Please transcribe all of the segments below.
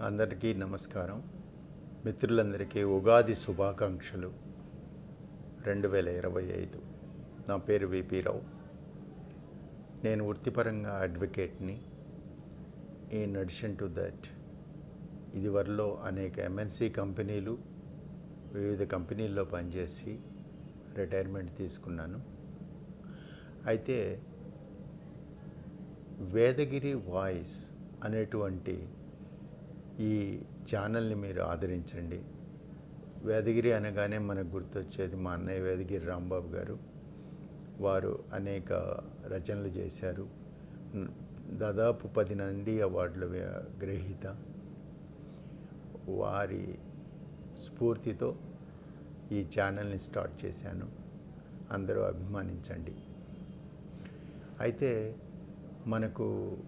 అందరికీ నమస్కారం. మిత్రులందరికీ ఉగాది శుభాకాంక్షలు. రెండు వేల ఇరవై ఐదు. నా పేరు విపి రావు. నేను వృత్తిపరంగా అడ్వకేట్ని. In addition to that. ఇదివరలో అనేక ఎంఎన్సి కంపెనీలు వివిధ కంపెనీల్లో పనిచేసి రిటైర్మెంట్ తీసుకున్నాను. అయితే వేదగిరి వాయిస్ అనేటువంటి ఈ ఛానల్ని మీరు ఆదరించండి. వేదగిరి అనగానే మనకు గుర్తొచ్చేది మా అన్నయ్య వేదగిరి రాంబాబు గారు. వారు అనేక రచనలు చేశారు. దాదాపు పది నంది అవార్డుల గ్రహీత. వారి స్ఫూర్తితో ఈ ఛానల్ని స్టార్ట్ చేశాను. అందరూ అభిమానించండి. అయితే మనకు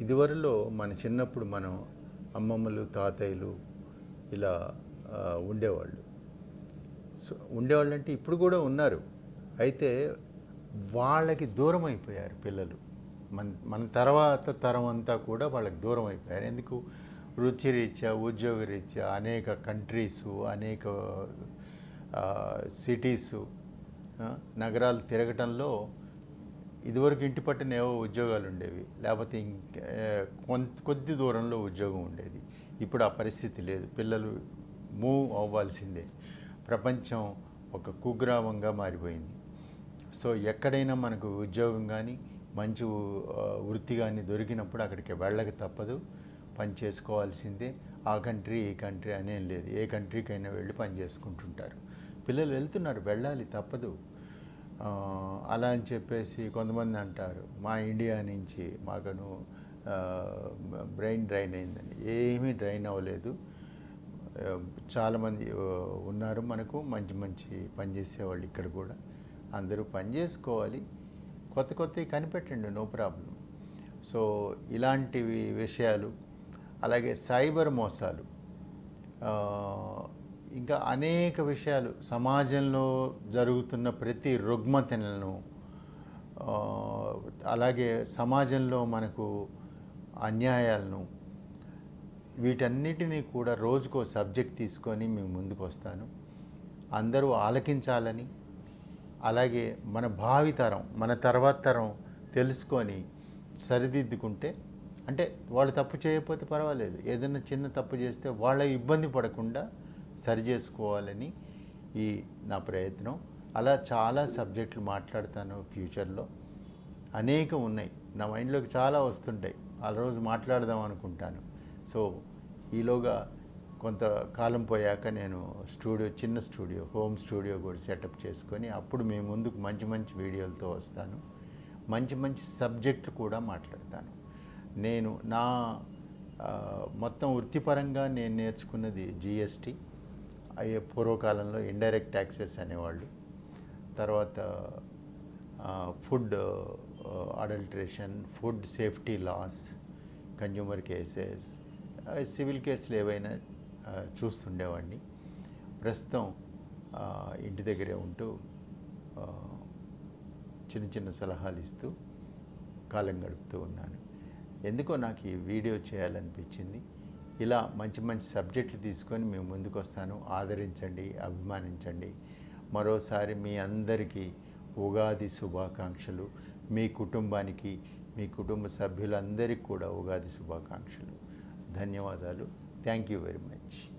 ఇదివరలో మన చిన్నప్పుడు మనం అమ్మమ్మలు తాతయ్యలు ఇలా ఉండేవాళ్ళు. సో ఉండేవాళ్ళు అంటే ఇప్పుడు కూడా ఉన్నారు. అయితే వాళ్ళకి దూరం అయిపోయారు పిల్లలు. మన మన తర్వాత తరం అంతా కూడా వాళ్ళకి దూరం అయిపోయారు. ఎందుకు? వృత్తి రీత్యా ఉద్యోగ రీత్యా అనేక కంట్రీసు అనేక సిటీసు నగరాలు తిరగటంలో ఇదివరకు ఇంటి పట్టున ఏవో ఉద్యోగాలు ఉండేవి. లేకపోతే కొంత కొద్ది దూరంలో ఉద్యోగం ఉండేది. ఇప్పుడు ఆ పరిస్థితి లేదు. పిల్లలు మూవ్ అవ్వాల్సిందే. ప్రపంచం ఒక కుగ్రామంగా మారిపోయింది. సో ఎక్కడైనా మనకు ఉద్యోగం కానీ మంచి వృత్తి కానీ దొరికినప్పుడు అక్కడికి వెళ్ళక తప్పదు. పని చేసుకోవాల్సిందే. ఆ కంట్రీ ఈ కంట్రీ అనేం లేదు. ఏ కంట్రీకైనా వెళ్ళి పని చేసుకుంటుంటారు. పిల్లలు వెళ్తున్నారు. వెళ్ళాలి తప్పదు. అలా అని చెప్పేసి కొంతమంది అంటారు. మా ఇండియా నుంచి మాకను బ్రెయిన్ డ్రైన్ అయిందని. ఏమీ డ్రైన్ అవ్వలేదు. చాలామంది ఉన్నారు మనకు మంచి మంచి పని చేసేవాళ్ళు ఇక్కడ కూడా. అందరూ పని చేసుకోవాలి. కొత్త కొత్తవి కనిపెట్టండి నో ప్రాబ్లం. సో ఇలాంటివి విషయాలు అలాగే సైబర్ మోసాలు ఇంకా అనేక విషయాలు సమాజంలో జరుగుతున్న ప్రతి రుగ్మతలను అలాగే సమాజంలో మనకు అన్యాయాలను వీటన్నిటినీ కూడా రోజుకో సబ్జెక్ట్ తీసుకొని మేము ముందుకు వస్తాను అందరూ ఆలకించాలని అలాగే మన భావితరం మన తర్వాత తరం తెలుసుకొని సరిదిద్దుకుంటే అంటే వాళ్ళు తప్పు చేయకపోతే పర్వాలేదు. ఏదైనా చిన్న తప్పు చేస్తే వాళ్ళ ఇబ్బంది పడకుండా సరి చేసుకోవాలని ఈ నా ప్రయత్నం. అలా చాలా సబ్జెక్టులు మాట్లాడతాను ఫ్యూచర్లో. అనేకం ఉన్నాయి. నా మైండ్లోకి చాలా వస్తుంటాయి. ఆ రోజు మాట్లాడదాం అనుకుంటాను. సో ఈలోగా కొంతకాలం పోయాక నేను స్టూడియో చిన్న స్టూడియో హోమ్ స్టూడియో కూడా సెటప్ చేసుకొని అప్పుడు మీ ముందుకు మంచి మంచి వీడియోలతో వస్తాను. మంచి మంచి సబ్జెక్టులు కూడా మాట్లాడతాను. నేను నా మొత్తం వృత్తిపరంగా నేను నేర్చుకున్నది జిఎస్టీ అయ్యే పూర్వకాలంలో ఇండైరెక్ట్ ట్యాక్సెస్ అనేవాళ్ళు. తర్వాత food adulteration food safety laws consumer cases civil కేసులు ఏవైనా చూస్తుండేవాడిని. ప్రస్తుతం ఇంటి దగ్గరే ఉంటూ చిన్న చిన్న సలహాలు ఇస్తూ కాలం గడుపుతూ ఉన్నాను. ఎందుకో నాకు ఈ వీడియో చేయాలనిపించింది. ఇలా మంచి మంచి సబ్జెక్టులు తీసుకొని మేము ముందుకు వస్తాను ఆదరించండి అభిమానించండి. మరోసారి మీ అందరికీ ఉగాది శుభాకాంక్షలు. మీ కుటుంబానికి మీ కుటుంబ సభ్యులందరికీ కూడా ఉగాది శుభాకాంక్షలు. ధన్యవాదాలు. Thank you very much